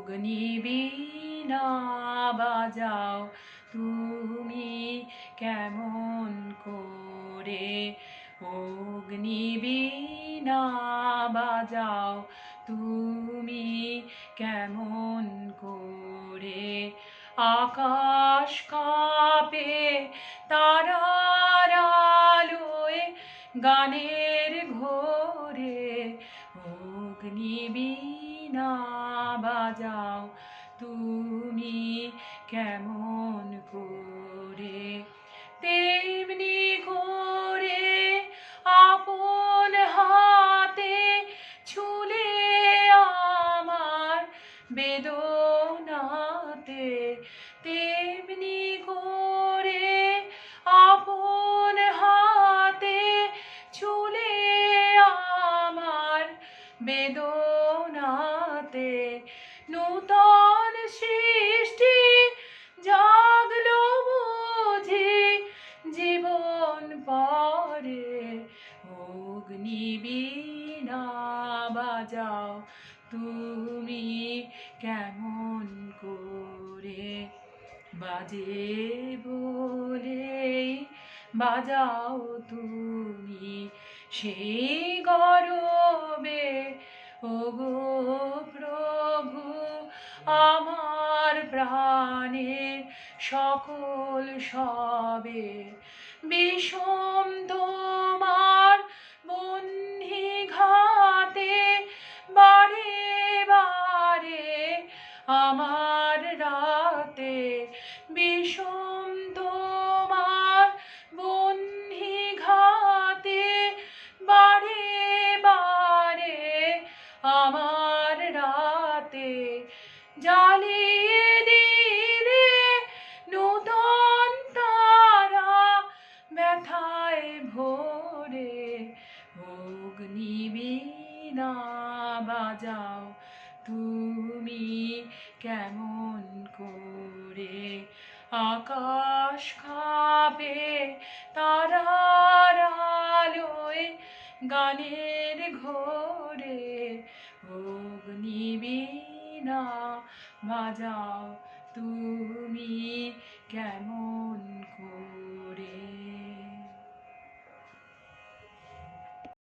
অগ্নিবীণা বাজাও তুমি কেমন করে অগ্নিবীণা বাজাও তুমি কেমন করে আকাশ কাঁপে, তারার আলোয় গানের ঘোরে অগ্নিবীণা বাজাও। তুমি কেমন করে তেমনি করে আপন হাতে ছুলে আমার বেদনাতে তেমনি করে আপন হাতে ছুলে আমার বেদনাতে নূতন সৃষ্টি জাগলো বুঝি, জীবন পরে অগ্নিবীণা বাজাও। তুমি কেমন করে বাজে বলে বাজাও তুমি সেই গরবে ওগো প্রভু আমার প্রাণের সকল সবে। বিষম তোমার বন্ধি ঘাতে বারে বারে আমার অগ্নিবীণা বাজাও। তুমি কেমন করে আকাশ খাবে তারার আলোয় গানের ঘোরে। অগ্নি অগ্নিবীণা বাজাও। তুমি কেমন করে